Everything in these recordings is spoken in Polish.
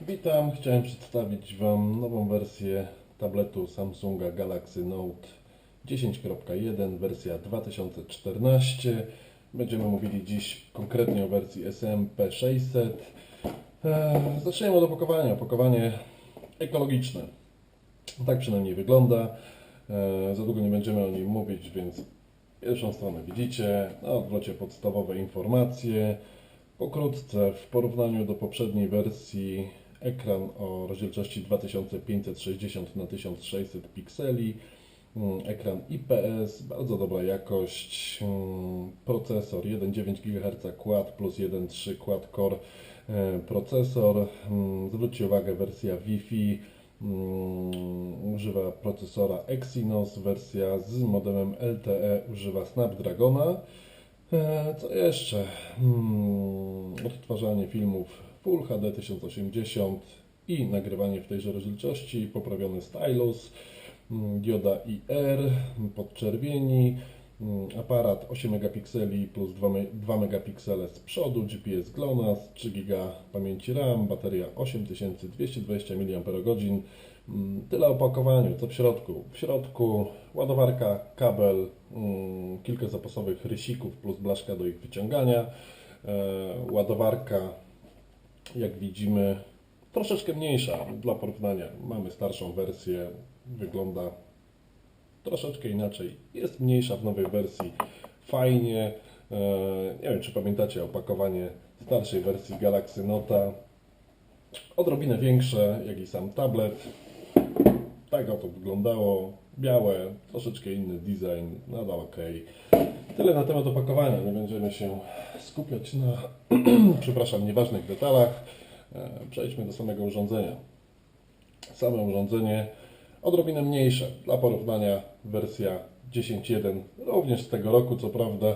Witam, chciałem przedstawić Wam nową wersję tabletu Samsunga Galaxy Note 10.1, wersja 2014. Będziemy mówili dziś konkretnie o wersji SMP600. Eee, Zaczniemy od opakowania. Opakowanie ekologiczne. Tak przynajmniej wygląda. Eee, Za długo nie będziemy o nim mówić, więc pierwszą stronę widzicie. Na odwrocie podstawowe informacje. Pokrótce, w porównaniu do poprzedniej wersji, ekran o rozdzielczości 2560 na 1600 pikseli, mm, ekran IPS, bardzo dobra jakość, mm, procesor 1,9 GHz Quad plus 1,3 Quad Core e, procesor. Mm, Zwróćcie uwagę, wersja Wi-Fi używa procesora Exynos, wersja z modemem LTE używa Snapdragona. E, Co jeszcze? Odtwarzanie filmów Full HD 1080 i nagrywanie w tejże rozdzielczości, poprawiony stylus, mm, dioda IR, podczerwieni, mm, aparat 8 megapikseli plus 2, me- 2 megapiksele z przodu, GPS GLONASS, 3 GB pamięci RAM, bateria 8220 mAh. Mm, Tyle o opakowaniu, co w środku. W środku ładowarka, kabel, kilka zapasowych rysików plus blaszka do ich wyciągania. E, Ładowarka, jak widzimy, troszeczkę mniejsza dla porównania. Mamy starszą wersję, wygląda troszeczkę inaczej. Jest mniejsza w nowej wersji. Fajnie. E, Nie wiem, czy pamiętacie opakowanie starszej wersji Galaxy Nota. Odrobinę większe, jak i sam tablet. Tak oto wyglądało. Białe, troszeczkę inny design, nadal ok. Tyle na temat opakowania. Nie będziemy się skupiać na, przepraszam, nieważnych detalach. E, Przejdźmy do samego urządzenia. Same urządzenie odrobinę mniejsze. Dla porównania wersja 10.1 również z tego roku, co prawda.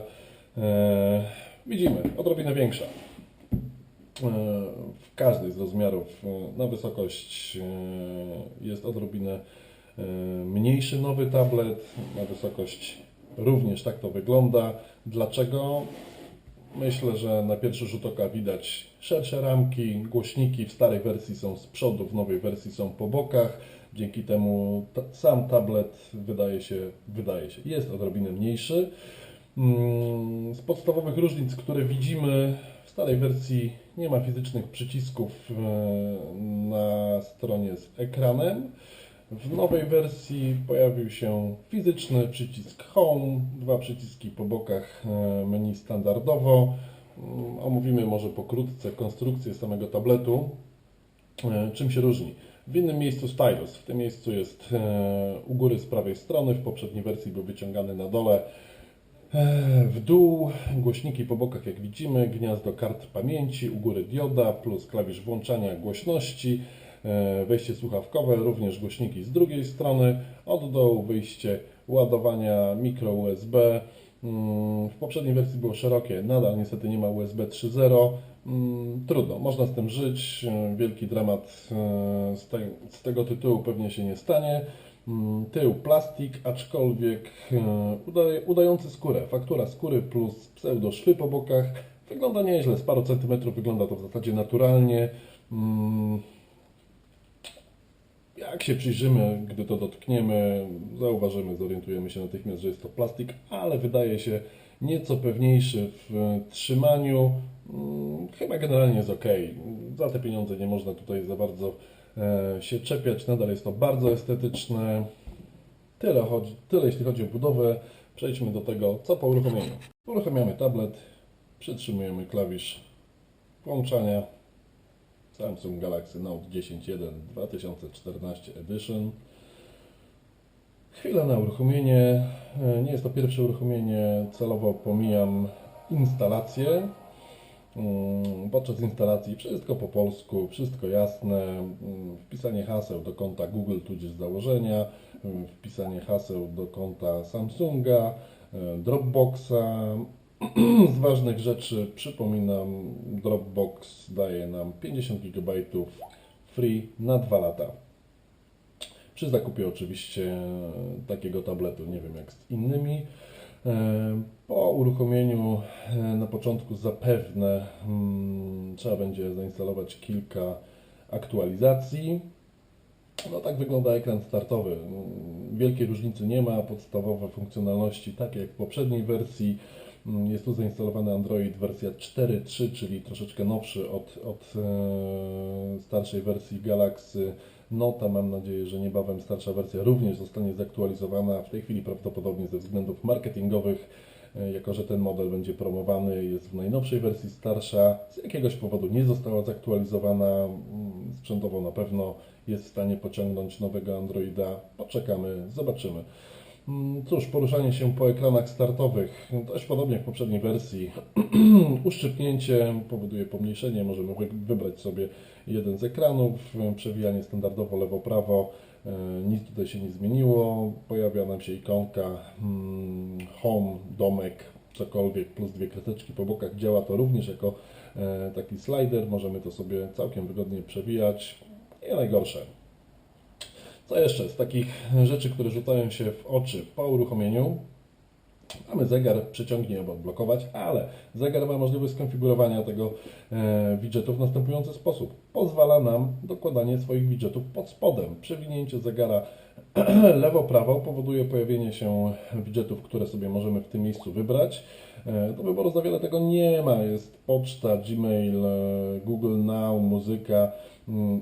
E, widzimy, odrobinę większa. E, w każdej z rozmiarów e, na wysokość e, jest odrobinę mniejszy nowy tablet, na wysokość również tak to wygląda. Dlaczego? Myślę, że na pierwszy rzut oka widać szersze ramki, głośniki w starej wersji są z przodu, w nowej wersji są po bokach. Dzięki temu sam tablet wydaje się, wydaje się, jest odrobinę mniejszy. Mm, Z podstawowych różnic, które widzimy, w starej wersji nie ma fizycznych przycisków e, na stronie z ekranem. W nowej wersji pojawił się fizyczny przycisk Home, dwa przyciski po bokach e, menu standardowo. Mm, Omówimy może pokrótce konstrukcję samego tabletu. E, Czym się różni? W innym miejscu stylus. W tym miejscu jest e, u góry z prawej strony. W poprzedniej wersji był wyciągany na dole. W dół głośniki po bokach, jak widzimy, gniazdo kart pamięci, u góry dioda plus klawisz włączania głośności, wejście słuchawkowe, również głośniki z drugiej strony, od dołu wyjście ładowania mikro USB. Mm, W poprzedniej wersji było szerokie, nadal niestety nie ma USB 3.0. Mm, Trudno, można z tym żyć. E, Wielki dramat e, z, tej, z tego tytułu pewnie się nie stanie. Mm, Tył plastik, aczkolwiek e, udaje, udający skórę. Faktura skóry plus pseudo szwy po bokach. Wygląda nieźle, z paru centymetrów wygląda to w zasadzie naturalnie. Jak się przyjrzymy, gdy to dotkniemy, zauważymy, zorientujemy się natychmiast, że jest to plastik, ale wydaje się nieco pewniejszy w trzymaniu. Mm, Chyba generalnie jest ok. Za te pieniądze nie można tutaj za bardzo e, się czepiać. Nadal jest to bardzo estetyczne. Tyle, chodzi, tyle jeśli chodzi o budowę. Przejdźmy do tego, co po uruchomieniu. Uruchamiamy tablet, przytrzymujemy klawisz włączania. Samsung Galaxy Note 10.1 2014 Edition. Chwila na uruchomienie. E, Nie jest to pierwsze uruchomienie. Celowo pomijam instalację. Mm, Podczas instalacji wszystko po polsku, wszystko jasne. Mm, Wpisanie haseł do konta Google tudzież założenia, mm, wpisanie haseł do konta Samsunga, e, Dropboxa. Z ważnych rzeczy przypominam, Dropbox daje nam 50 GB free na 2 lata. Przy zakupie oczywiście takiego tabletu, nie wiem jak z innymi. E, Po uruchomieniu e, na początku zapewne mm, trzeba będzie zainstalować kilka aktualizacji. No tak wygląda ekran startowy. Wielkiej różnicy nie ma, podstawowe funkcjonalności takie jak w poprzedniej wersji. Jest tu zainstalowany Android wersja 4.3, czyli troszeczkę nowszy od, od e, starszej wersji Galaxy Nota. Mam nadzieję, że niebawem starsza wersja również zostanie zaktualizowana. W tej chwili prawdopodobnie ze względów marketingowych, e, jako że ten model będzie promowany, jest w najnowszej wersji starsza. Z jakiegoś powodu nie została zaktualizowana. Mm, Sprzętowo na pewno jest w stanie pociągnąć nowego Androida. Poczekamy, zobaczymy. Mm, Cóż, poruszanie się po ekranach startowych, dość podobnie jak w poprzedniej wersji. Uszczypnięcie powoduje pomniejszenie, możemy wy- wybrać sobie jeden z ekranów, przewijanie standardowo lewo-prawo, e, nic tutaj się nie zmieniło. Pojawia nam się ikonka mm, home, domek, cokolwiek, plus dwie kreseczki po bokach. Działa to również jako e, taki slider, możemy to sobie całkiem wygodnie przewijać. Nie najgorsze. Co jeszcze z takich rzeczy, które rzucają się w oczy po uruchomieniu? Mamy zegar, przyciągnij albo odblokować, ale zegar ma możliwość skonfigurowania tego e, widgetu w następujący sposób. Pozwala nam dokładanie swoich widgetów pod spodem. Przewinięcie zegara lewo-prawo powoduje pojawienie się widgetów, które sobie możemy w tym miejscu wybrać. E, Do wyboru za wiele tego nie ma. Jest poczta, Gmail, e, Google Now, muzyka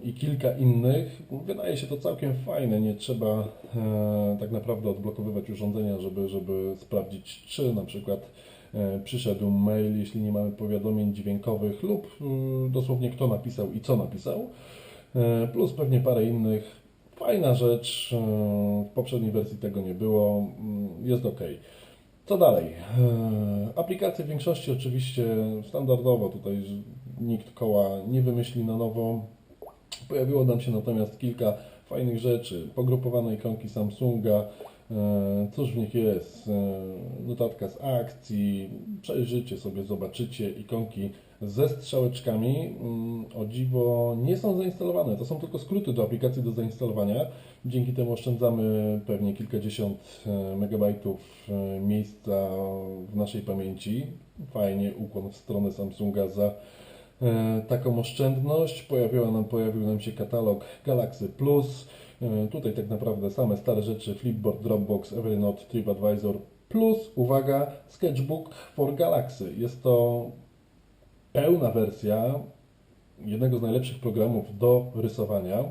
i kilka innych. Wydaje się to całkiem fajne. Nie trzeba e, tak naprawdę odblokowywać urządzenia, żeby, żeby sprawdzić, czy na przykład e, przyszedł mail, jeśli nie mamy powiadomień dźwiękowych lub mm, dosłownie kto napisał i co napisał. E, Plus pewnie parę innych. Fajna rzecz. e, W poprzedniej wersji tego nie było. Mm, Jest ok. Co dalej? E, Aplikacje w większości oczywiście standardowo, tutaj nikt koła nie wymyśli na nowo. Pojawiło nam się natomiast kilka fajnych rzeczy. Pogrupowane ikonki Samsunga. E, Cóż w nich jest? E, Notatka z akcji. Przejrzycie sobie, zobaczycie ikonki ze strzałeczkami. Mm, O dziwo nie są zainstalowane. To są tylko skróty do aplikacji do zainstalowania. Dzięki temu oszczędzamy pewnie kilkadziesiąt e, megabajtów miejsca w naszej pamięci. Fajnie, ukłon w stronę Samsunga za taką oszczędność. Pojawiła nam, pojawił nam się katalog Galaxy Plus. E, Tutaj tak naprawdę same stare rzeczy Flipboard, Dropbox, Evernote, TripAdvisor plus, uwaga, Sketchbook for Galaxy. Jest to pełna wersja jednego z najlepszych programów do rysowania. E,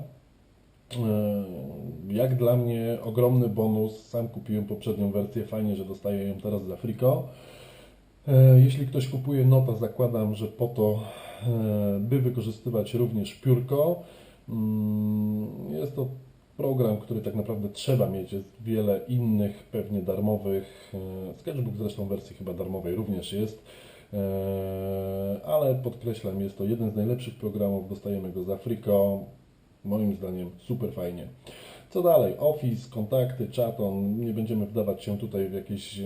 Jak dla mnie ogromny bonus. Sam kupiłem poprzednią wersję. Fajnie, że dostaję ją teraz za friko. E, Jeśli ktoś kupuje Nota, zakładam, że po to, e, by wykorzystywać również piórko. Mm, Jest to program, który tak naprawdę trzeba mieć. Jest wiele innych, pewnie darmowych. E, Sketchbook zresztą w wersji chyba darmowej również jest. Ale podkreślam, jest to jeden z najlepszych programów. Dostajemy go za friko. Moim zdaniem super fajnie. Co dalej? Office, kontakty, chaton. Nie będziemy wdawać się tutaj w jakieś e,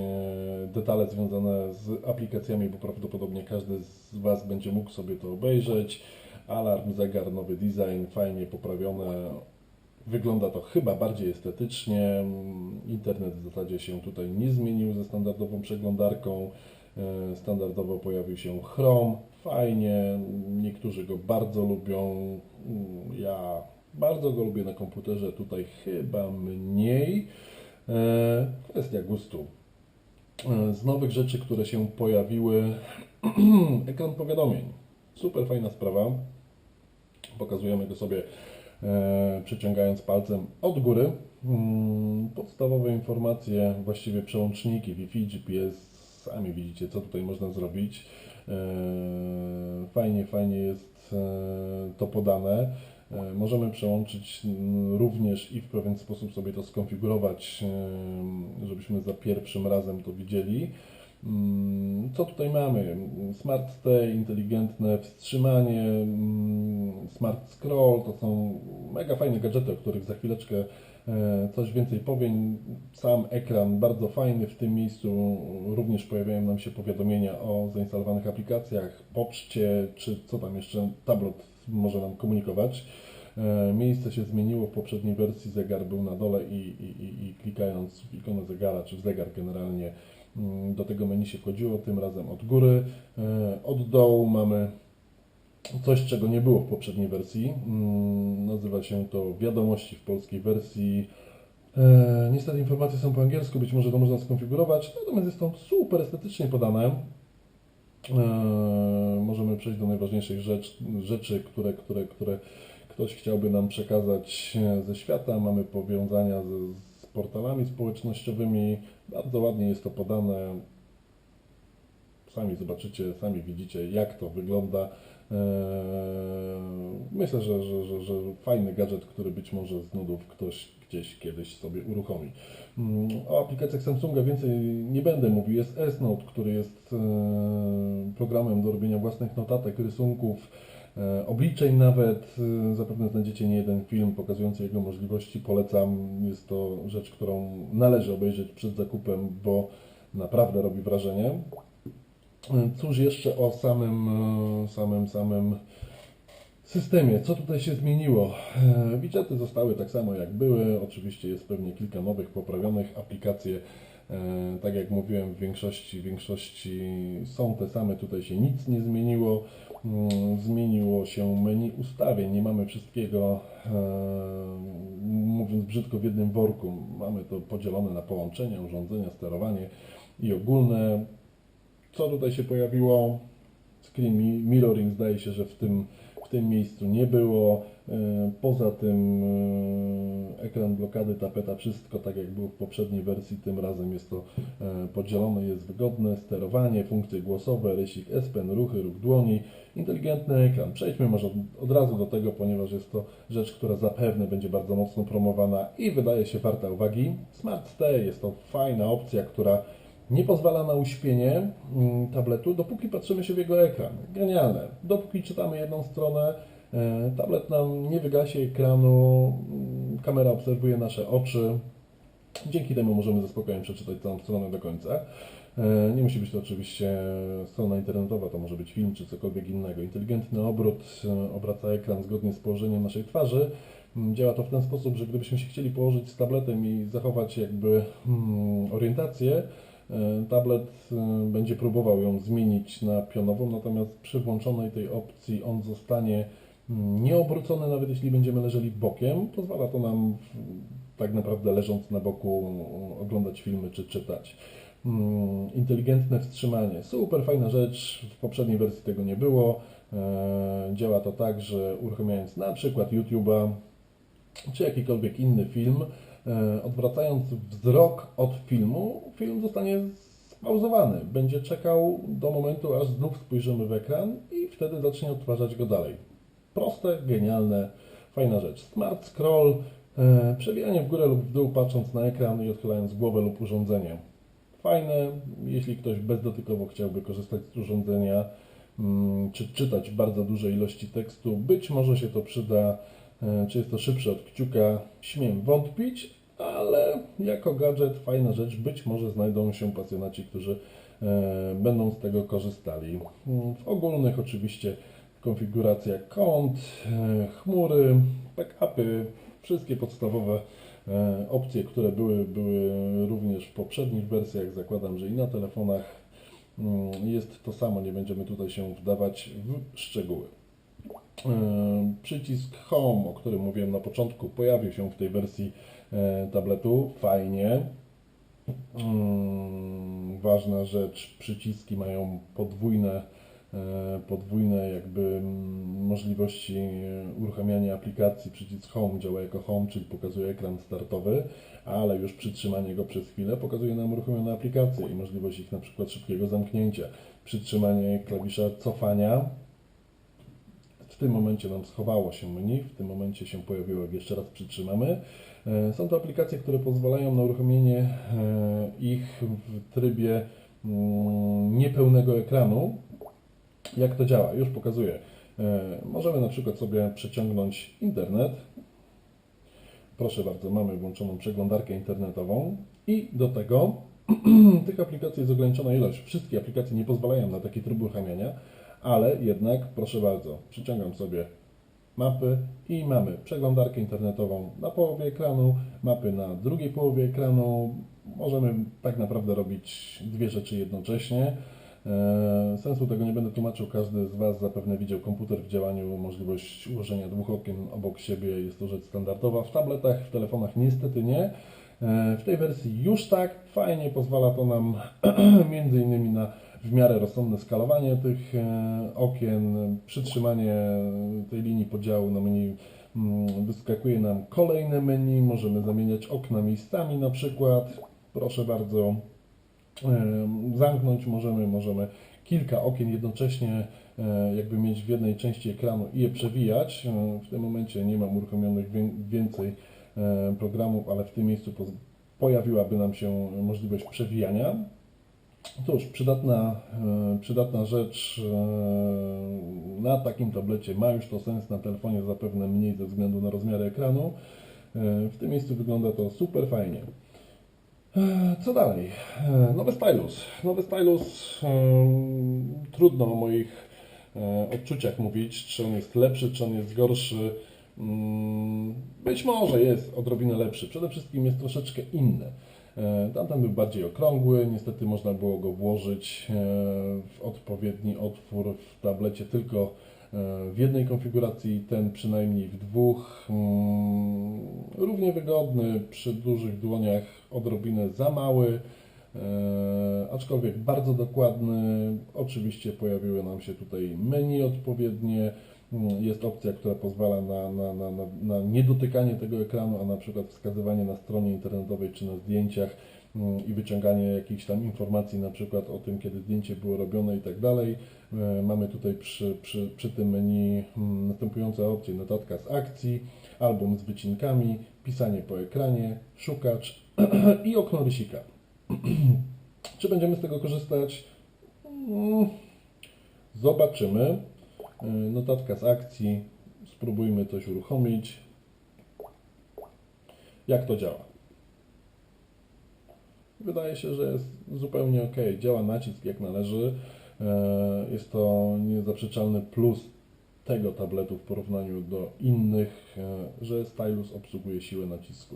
detale związane z aplikacjami, bo prawdopodobnie każdy z Was będzie mógł sobie to obejrzeć. Alarm, zegar, nowy design, fajnie poprawione. Wygląda to chyba bardziej estetycznie. Internet w zasadzie się tutaj nie zmienił ze standardową przeglądarką. E, Standardowo pojawił się Chrome. Fajnie. Niektórzy go bardzo lubią. Mm, Ja bardzo go lubię na komputerze. Tutaj chyba mniej. E, Kwestia gustu. E, Z nowych rzeczy, które się pojawiły, ekran powiadomień. Super fajna sprawa. Pokazujemy go sobie e, przyciągając palcem od góry. Mm, Podstawowe informacje, właściwie przełączniki Wi-Fi, GPS, sami widzicie, co tutaj można zrobić. Fajnie, fajnie jest to podane. E, Możemy przełączyć również i w pewien sposób sobie to skonfigurować, e, żebyśmy za pierwszym razem to widzieli. Mm, Co tutaj mamy? Smart Stay, inteligentne wstrzymanie, mm, Smart Scroll, to są mega fajne gadżety, o których za chwileczkę e, coś więcej powiem. Sam ekran bardzo fajny, w tym miejscu również pojawiają nam się powiadomienia o zainstalowanych aplikacjach, poczcie, czy co tam jeszcze tablet może nam komunikować. E, Miejsce się zmieniło w poprzedniej wersji, zegar był na dole i, i, i, klikając w ikonę zegara, czy w zegar generalnie mm, do tego menu się wchodziło, tym razem od góry. E, Od dołu mamy coś, czego nie było w poprzedniej wersji. Mm, Nazywa się to Wiadomości w polskiej wersji. E, niestety informacje są po angielsku, być może to można skonfigurować, natomiast jest to super estetycznie podane. E, możemy przejść do najważniejszych rzecz, rzeczy, które, które, które ktoś chciałby nam przekazać e, ze świata. Mamy powiązania z, z portalami społecznościowymi. Bardzo ładnie jest to podane. Sami zobaczycie, sami widzicie, jak to wygląda. Eee, Myślę, że, że, że, że fajny gadżet, który być może z nudów ktoś gdzieś kiedyś sobie uruchomi. Mm, O aplikacjach Samsunga więcej nie będę mówił. Jest S-Note, który jest e, programem do robienia własnych notatek, rysunków, e, obliczeń nawet. E, Zapewne znajdziecie nie jeden film pokazujący jego możliwości. Polecam. Jest to rzecz, którą należy obejrzeć przed zakupem, bo naprawdę robi wrażenie. Cóż jeszcze o samym, samym, samym systemie? Co tutaj się zmieniło? E, Widgety zostały tak samo jak były. Oczywiście jest pewnie kilka nowych, poprawionych. Aplikacje, e, tak jak mówiłem, w większości, w większości są te same. Tutaj się nic nie zmieniło. Mm, Zmieniło się menu ustawień. Nie mamy wszystkiego, e, mówiąc brzydko, w jednym worku. Mamy to podzielone na połączenia, urządzenia, sterowanie i ogólne. Co tutaj się pojawiło? Screen mi- mirroring zdaje się, że w tym, w tym miejscu nie było. E, Poza tym e, ekran blokady, tapeta, wszystko tak jak było w poprzedniej wersji, tym razem jest to e, podzielone, jest wygodne. Sterowanie, funkcje głosowe, rysik S Pen, ruchy, ruch dłoni, inteligentny ekran. Przejdźmy może od, razu do tego, ponieważ jest to rzecz, która zapewne będzie bardzo mocno promowana i wydaje się warta uwagi. Smart Stay jest to fajna opcja, która nie pozwala na uśpienie mm, tabletu, dopóki patrzymy się w jego ekran. Genialne. Dopóki czytamy jedną stronę, e, tablet nam nie wygasi ekranu, mm, kamera obserwuje nasze oczy. Dzięki temu możemy ze spokojem przeczytać całą stronę do końca. E, Nie musi być to oczywiście strona internetowa, to może być film czy cokolwiek innego. Inteligentny obrót e, obraca ekran zgodnie z położeniem naszej twarzy. Mm, Działa to w ten sposób, że gdybyśmy się chcieli położyć z tabletem i zachować jakby mm, orientację, Tablet e, będzie próbował ją zmienić na pionową, natomiast przy włączonej tej opcji on zostanie mm, nieobrócony, nawet jeśli będziemy leżeli bokiem. Pozwala to nam w- tak naprawdę leżąc na boku mm, oglądać filmy czy czytać. Mm, Inteligentne wstrzymanie. Super fajna rzecz. W poprzedniej wersji tego nie było. E, Działa to tak, że uruchamiając na przykład YouTube'a czy jakikolwiek inny film, e, odwracając wzrok od filmu, film zostanie spauzowany. Będzie czekał do momentu, aż znów spojrzymy w ekran i wtedy zacznie odtwarzać go dalej. Proste, genialne, fajna rzecz. Smart scroll, e, przewijanie w górę lub w dół patrząc na ekran i odchylając głowę lub urządzenie. Fajne, jeśli ktoś bezdotykowo chciałby korzystać z urządzenia, mm, czy czytać bardzo duże ilości tekstu, być może się to przyda. E, Czy jest to szybsze od kciuka? Śmiem wątpić, ale jako gadżet fajna rzecz. Być może znajdą się pasjonaci, którzy e, będą z tego korzystali. Mm, W ogólnych oczywiście konfiguracja kont, e, chmury, backupy, wszystkie podstawowe opcje, które były, były również w poprzednich wersjach. Zakładam, że i na telefonach mm, jest to samo. Nie będziemy tutaj się wdawać w szczegóły. E, Przycisk Home, o którym mówiłem na początku, pojawił się w tej wersji e, tabletu. Fajnie. Mm, Ważna rzecz, przyciski mają podwójne, e, podwójne jakby mm, możliwości uruchamiania aplikacji. Przycisk Home działa jako Home, czyli pokazuje ekran startowy, ale już przytrzymanie go przez chwilę pokazuje nam uruchomione aplikacje i możliwość ich na przykład szybkiego zamknięcia. Przytrzymanie klawisza cofania tym momencie nam schowało się menu, w tym momencie się pojawiło, jak jeszcze raz przytrzymamy. E, Są to aplikacje, które pozwalają na uruchomienie e, ich w trybie mm, niepełnego ekranu. Jak to działa? Już pokazuję. E, Możemy na przykład sobie przeciągnąć internet. Proszę bardzo, mamy włączoną przeglądarkę internetową i do tego tych aplikacji jest ograniczona ilość. Wszystkie aplikacje nie pozwalają na taki tryb uruchamiania, ale jednak, proszę bardzo, przyciągam sobie mapy i mamy przeglądarkę internetową na połowie ekranu, mapy na drugiej połowie ekranu. Możemy tak naprawdę robić dwie rzeczy jednocześnie. E, Sensu tego nie będę tłumaczył, każdy z Was zapewne widział komputer w działaniu, możliwość ułożenia dwóch okien obok siebie, jest to rzecz standardowa. W tabletach, w telefonach niestety nie. E, W tej wersji już tak, fajnie pozwala to nam między innymi na w miarę rozsądne skalowanie tych e, okien, przytrzymanie tej linii podziału na menu mm, wyskakuje nam kolejne menu, możemy zamieniać okna miejscami na przykład, proszę bardzo, Em, zamknąć możemy, możemy kilka okien jednocześnie e, jakby mieć w jednej części ekranu i je przewijać. E, W tym momencie nie mam uruchomionych wię- więcej e, programów, ale w tym miejscu pojawiłaby nam się możliwość przewijania. Cóż, przydatna, e, przydatna rzecz e, na takim tablecie ma już to sens, na telefonie zapewne mniej ze względu na rozmiary ekranu. E, W tym miejscu wygląda to super fajnie. Co dalej? Nowy stylus. Nowy stylus. Trudno o moich odczuciach mówić, czy on jest lepszy, czy on jest gorszy. Mm, Być może jest odrobinę lepszy. Przede wszystkim jest troszeczkę inny. E, Tamten był bardziej okrągły, niestety można było go włożyć e, w odpowiedni otwór w tablecie tylko e, w jednej konfiguracji, ten przynajmniej w dwóch. Mm, Równie wygodny, przy dużych dłoniach odrobinę za mały, aczkolwiek bardzo dokładny. Oczywiście pojawiły nam się tutaj menu odpowiednie. Mm, Jest opcja, która pozwala na, na, na, na, na niedotykanie tego ekranu, a na przykład wskazywanie na stronie internetowej czy na zdjęciach mm, i wyciąganie jakichś tam informacji, na przykład o tym, kiedy zdjęcie było robione i tak dalej. E, Mamy tutaj przy, przy, przy tym menu mm, następujące opcje: notatka z akcji, album z wycinkami, pisanie po ekranie, szukacz i okno rysika. Czy będziemy z tego korzystać? Zobaczymy. E, Notatka z akcji. Spróbujmy coś uruchomić. Jak to działa? Wydaje się, że jest zupełnie ok. Działa nacisk jak należy. E, Jest to niezaprzeczalny plus tego tabletu w porównaniu do innych, e, że stylus obsługuje siłę nacisku.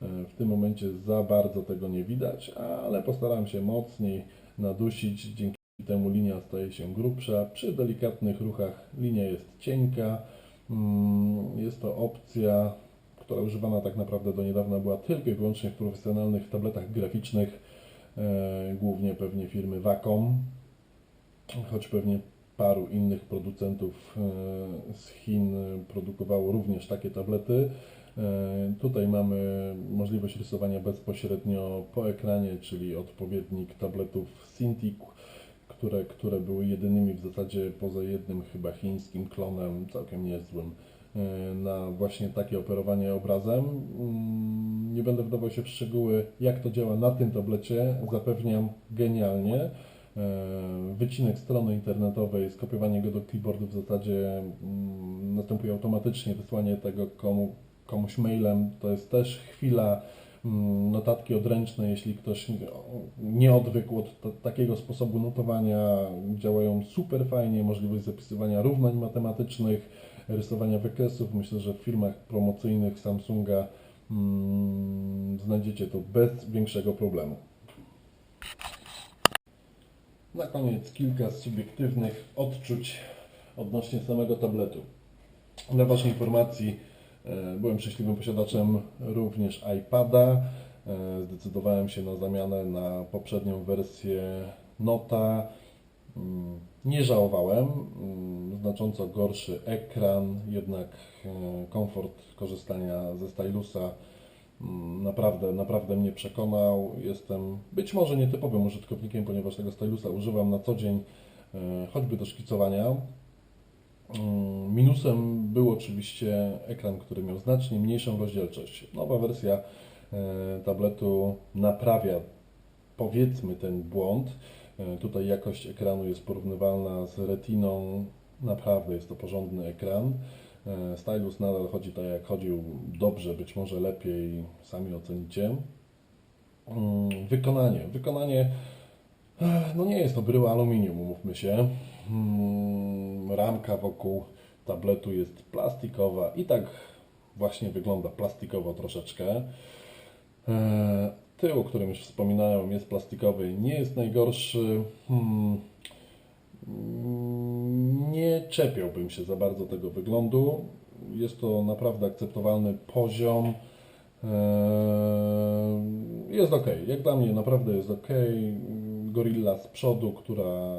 W tym momencie za bardzo tego nie widać, ale postaram się mocniej nadusić. Dzięki temu linia staje się grubsza. Przy delikatnych ruchach linia jest cienka. Mm, Jest to opcja, która używana tak naprawdę do niedawna była tylko i wyłącznie w profesjonalnych tabletach graficznych, e, głównie pewnie firmy Wacom, choć pewnie paru innych producentów e, z Chin produkowało również takie tablety. E, Tutaj mamy możliwość rysowania bezpośrednio po ekranie, czyli odpowiednik tabletów Cintiq, które, które były jedynymi w zasadzie poza jednym chyba chińskim klonem, całkiem niezłym, e, na właśnie takie operowanie obrazem. Mm, Nie będę wdawał się w szczegóły, jak to działa na tym tablecie. Zapewniam genialnie. E, Wycinek strony internetowej, skopiowanie go do keyboardu w zasadzie mm, następuje automatycznie, wysłanie tego komu, komuś mailem. To jest też chwila notatki odręczne, jeśli ktoś nie- odwykł od ta- takiego sposobu notowania, działają super fajnie, możliwość zapisywania równań matematycznych, rysowania wykresów. Myślę, że w filmach promocyjnych Samsunga mm, znajdziecie to bez większego problemu. Na koniec kilka subiektywnych odczuć odnośnie samego tabletu. Dla Waszej informacji, byłem szczęśliwym posiadaczem również iPada. E, Zdecydowałem się na zamianę na poprzednią wersję Nota. Mm, Nie żałowałem. Mm, Znacząco gorszy ekran, jednak e, komfort korzystania ze stylusa mm, naprawdę, naprawdę mnie przekonał. Jestem być może nietypowym użytkownikiem, ponieważ tego stylusa używam na co dzień, e, choćby do szkicowania. Mm, Minusem był oczywiście ekran, który miał znacznie mniejszą rozdzielczość. Nowa wersja e, tabletu naprawia powiedzmy ten błąd. E, Tutaj jakość ekranu jest porównywalna z retiną. Naprawdę jest to porządny ekran. E, Stylus nadal chodzi tak jak chodził, dobrze, być może lepiej, sami ocenicie. Mm, Wykonanie. Wykonanie no nie jest to bryła aluminium, umówmy się. Mm, Ramka wokół tabletu jest plastikowa i tak właśnie wygląda plastikowo troszeczkę. E, Tył, o którym już wspominałem, jest plastikowy, nie jest najgorszy. Hmm, Mm, Nie czepiałbym się za bardzo tego wyglądu. Jest to naprawdę akceptowalny poziom. Eee, Jest ok. Jak dla mnie naprawdę jest ok. Gorilla z przodu, która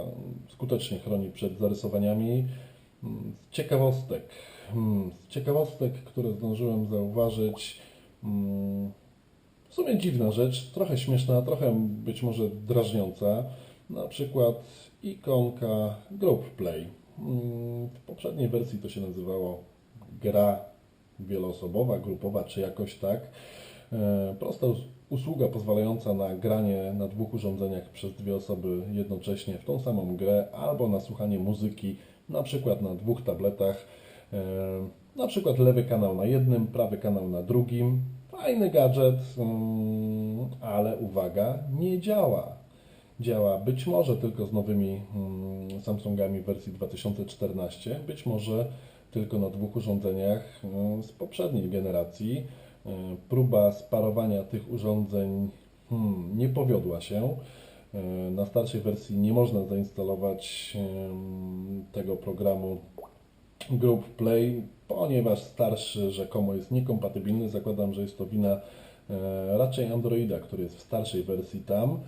skutecznie chroni przed zarysowaniami. Mm, Z ciekawostek, hmm, z ciekawostek, które zdążyłem zauważyć, mm, w sumie dziwna rzecz, trochę śmieszna, trochę być może drażniąca. Na przykład ikonka Group Play. W poprzedniej wersji to się nazywało gra wieloosobowa, grupowa czy jakoś tak. E, Prosta usługa pozwalająca na granie na dwóch urządzeniach przez dwie osoby jednocześnie w tą samą grę albo na słuchanie muzyki na przykład na dwóch tabletach. E, Na przykład lewy kanał na jednym, prawy kanał na drugim. Fajny gadżet, mm, ale uwaga, nie działa. Działa być może tylko z nowymi mm, Samsungami wersji 2014, być może tylko na dwóch urządzeniach mm, z poprzedniej generacji. E, Próba sparowania tych urządzeń hmm, nie powiodła się. E, Na starszej wersji nie można zainstalować tego programu Group Play, ponieważ starszy rzekomo jest niekompatybilny. Zakładam, że jest to wina e, raczej Androida, który jest w starszej wersji tam.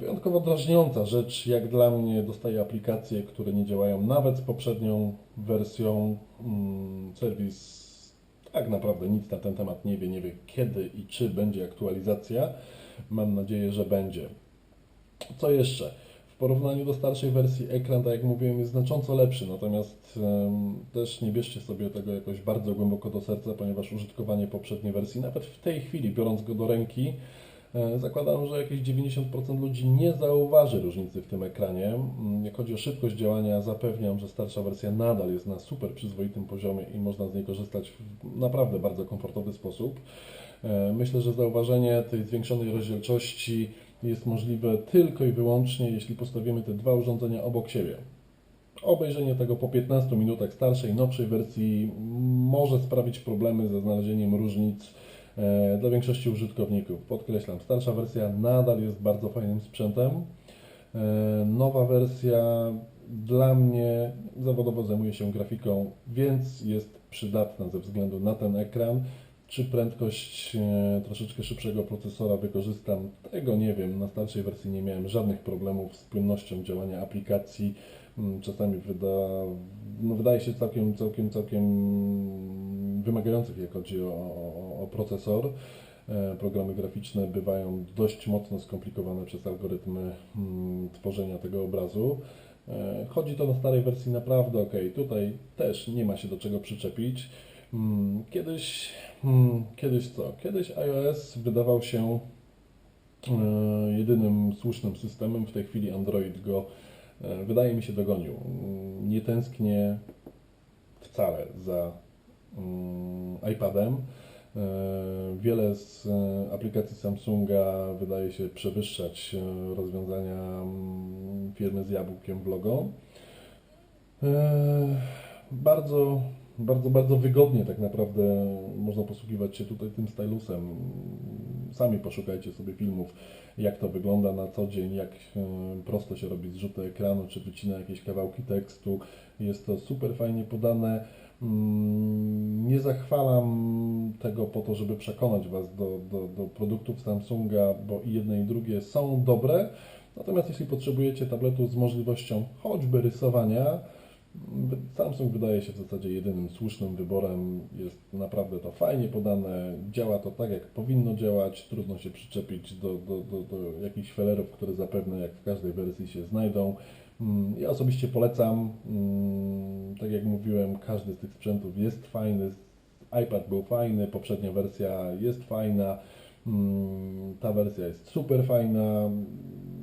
Wyjątkowo drażniąca rzecz, jak dla mnie, dostaję aplikacje, które nie działają nawet z poprzednią wersją. Mm, Serwis tak naprawdę nic na ten temat nie wie, nie wie kiedy i czy będzie aktualizacja. Mam nadzieję, że będzie. Co jeszcze? W porównaniu do starszej wersji ekran, tak jak mówiłem, jest znacząco lepszy, natomiast em, też nie bierzcie sobie tego jakoś bardzo głęboko do serca, ponieważ użytkowanie poprzedniej wersji, nawet w tej chwili, biorąc go do ręki, zakładam, że jakieś 90% ludzi nie zauważy różnicy w tym ekranie. Mm, Jak chodzi o szybkość działania, zapewniam, że starsza wersja nadal jest na super przyzwoitym poziomie i można z niej korzystać w naprawdę bardzo komfortowy sposób. E, Myślę, że zauważenie tej zwiększonej rozdzielczości jest możliwe tylko i wyłącznie, jeśli postawimy te dwa urządzenia obok siebie. Obejrzenie tego po 15 minutach starszej, nowszej wersji może sprawić problemy ze znalezieniem różnic e, dla większości użytkowników. Podkreślam, starsza wersja nadal jest bardzo fajnym sprzętem. E, Nowa wersja dla mnie zawodowo zajmuje się grafiką, więc jest przydatna ze względu na ten ekran. Czy prędkość e, troszeczkę szybszego procesora wykorzystam? Tego nie wiem. Na starszej wersji nie miałem żadnych problemów z płynnością działania aplikacji. Mm, Czasami wyda, no wydaje się całkiem, całkiem, całkiem wymagających, jak chodzi o, o, o procesor. E, Programy graficzne bywają dość mocno skomplikowane przez algorytmy mm, tworzenia tego obrazu. E, Chodzi to na starej wersji naprawdę ok. Tutaj też nie ma się do czego przyczepić. Mm, Kiedyś, kiedyś co? Kiedyś iOS wydawał się e, jedynym słusznym systemem. W tej chwili Android go, wydaje mi się, dogonił. Mm, Nie tęsknię wcale za mm, iPadem. E, Wiele z e, aplikacji Samsunga wydaje się przewyższać e, rozwiązania mm, firmy z jabłkiem w logo. E, Bardzo, bardzo, bardzo wygodnie tak naprawdę można posługiwać się tutaj tym stylusem. Sami poszukajcie sobie filmów, jak to wygląda na co dzień, jak e, prosto się robi zrzuty ekranu, czy wycina jakieś kawałki tekstu. Jest to super fajnie podane. Mm, Nie zachwalam tego po to, żeby przekonać Was do, do, do produktów Samsunga, bo i jedne i drugie są dobre. Natomiast jeśli potrzebujecie tabletu z możliwością choćby rysowania, Samsung wydaje się w zasadzie jedynym słusznym wyborem. Jest naprawdę to fajnie podane, działa to tak, jak powinno działać. Trudno się przyczepić do, do, do, do jakichś felerów, które zapewne, jak w każdej wersji, się znajdą. Mm, Ja osobiście polecam. Mm, Tak jak mówiłem, każdy z tych sprzętów jest fajny. iPad był fajny, poprzednia wersja jest fajna. Mm, Ta wersja jest super fajna.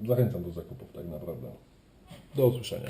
Zachęcam do zakupów, tak naprawdę. Do usłyszenia.